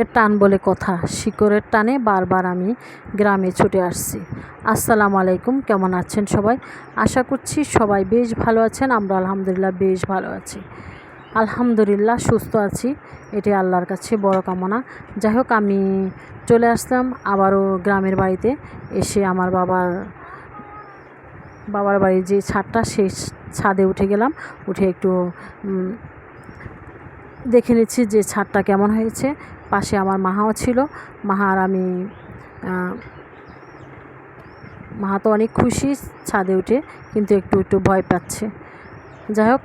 এর টান বলে কথা। শিকড়ের টানে বারবার আমি গ্রামে ছুটে আসছি। আসসালামু আলাইকুম, কেমন আছেন সবাই? আশা করছি সবাই বেশ ভালো আছেন, আমরা আলহামদুলিল্লাহ বেশ ভালো আছি। আলহামদুলিল্লাহ সুস্থ আছি এটি আল্লাহর কাছে বড় কামনা। যাই হোক, আমি চলে আসলাম আবারও গ্রামের বাড়িতে, এসে আমার বাবার বাবার বাড়ির যে ছাদটা, সেই ছাদে উঠে গেলাম। উঠে একটু দেখে নিচ্ছি যে ছাদটা কেমন হয়েছে। পাশে আমার মাহাও ছিল। মাহা আর আমি মাহা তো অনেক খুশি ছাদে উঠে, কিন্তু একটু একটু ভয় পাচ্ছে। যাই হোক,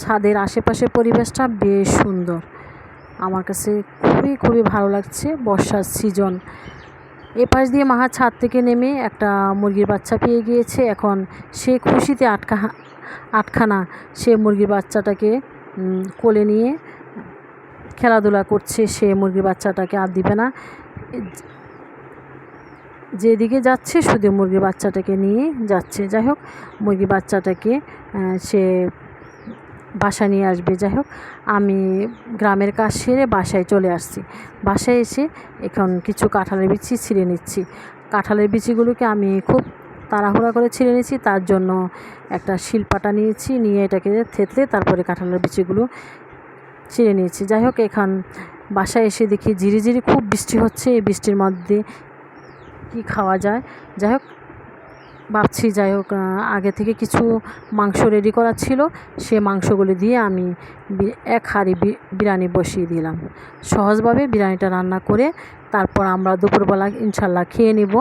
ছাদের আশেপাশের পরিবেশটা বেশ সুন্দর। আমার কাছে খুবই খুবই ভালো লাগছে বর্ষার সিজন। এ পাশ দিয়ে মাহা ছাদ থেকে নেমে একটা মুরগির বাচ্চা পেয়ে গিয়েছে। এখন সে খুশিতে আটকা, আটখানা সে মুরগির বাচ্চাটাকে কোলে নিয়ে খেলাধুলা করছে সে মুরগির বাচ্চাটাকে আর দিবে না। যেদিকে যাচ্ছে শুধু মুরগির বাচ্চাটাকে নিয়ে যাচ্ছে। যাই হোক, মুরগির বাচ্চাটাকে সে বাসা নিয়ে আসবে। যাই হোক, আমি গ্রামের কাজ সেরে বাসায় চলে আসছি। বাসায় এসে এখন কিছু কাঁঠালের বিচি ছিঁড়ে নিচ্ছি। কাঁঠালের বিচিগুলোকে আমি খুব তাড়াহুড়া করে ছিঁড়ে নিয়েছি, তার জন্য একটা শিলপাটা নিয়েছি, নিয়ে এটাকে থেতলে তারপরে কাঁঠালের বিচিগুলো ছিঁড়ে নিয়েছি। যাই হোক, এখান বাসায় এসে দেখি ঝিরিঝিরি খুব বৃষ্টি হচ্ছে, এই বৃষ্টির মধ্যে কি খাওয়া যায়? যাই হোক, ভাবছি যাই হোক আগে থেকে কিছু মাংস রেডি করা ছিল, সে মাংসগুলি দিয়ে আমি এক হাঁড়ি বিরিয়ানি বসিয়ে দিলাম। সহজভাবে বিরিয়ানিটা রান্না করে তারপর আমরা দুপুরবেলা ইনশাল্লাহ খেয়ে নিব,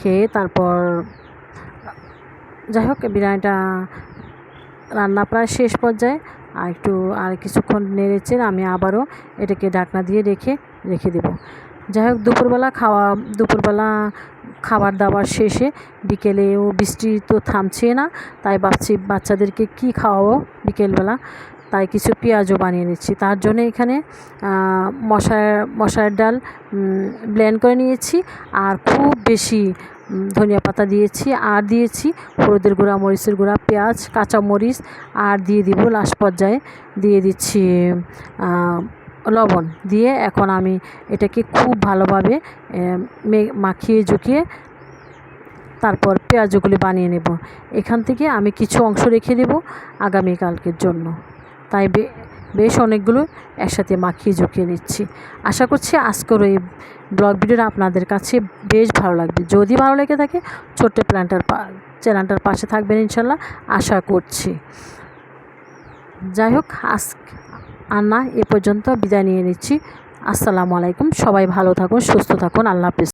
খেয়ে তারপর যাই হোক, বিরিয়ানিটা রান্না প্রায় শেষ পর্যায়ে। আর একটু, আর কিছুক্ষণ নেড়েছে আমি আবারও এটাকে ঢাকনা দিয়ে রেখে রেখে দেব। যাই হোক, দুপুরবেলা খাওয়া, দুপুরবেলা খাবার দাবার শেষে বিকেলেও বৃষ্টি তো থামছে না, তাই ভাবছি বাচ্চাদেরকে কি খাওয়াবো বিকেলবেলা। তাই কিছু পেঁয়াজও বানিয়ে নিচ্ছি। তার জন্য এখানে মশার মশার ডাল ব্লেন্ড করে নিয়েছি। আর খুব বেশি ধনিয়া পাতা দিয়েছি, আর দিয়েছি হলুদের গুঁড়া, মরিচের গুঁড়া, পেঁয়াজ কাঁচা মরিচ আর দিয়ে দিব লাস্ট পর্যায়ে দিয়ে দিচ্ছি লবণ। দিয়ে এখন আমি এটাকে খুব ভালোভাবে মাখিয়ে ঝুঁকিয়ে তারপর পেঁয়াজগুলি বানিয়ে নেব। এখান থেকে আমি কিছু অংশ রেখে দেব আগামীকালকের জন্য। তাই বেশ অনেকগুলো একসাথে মাখিয়ে ঝুঁকিয়ে নিচ্ছি। আশা করছি আজকের এই ব্লগ ভিডিওটা আপনাদের কাছে বেশ ভালো লাগবে। যদি ভালো লেগে থাকে, ছোট্ট প্ল্যানটার চ্যানেলটার পাশে থাকবেন ইনশাল্লাহ, আশা করছি। যাই হোক আজ আর না এ পর্যন্ত বিদায় নিয়ে নিচ্ছি। আসসালামু আলাইকুম, সবাই ভালো থাকুন, সুস্থ থাকুন, আল্লাহ হাফিজ।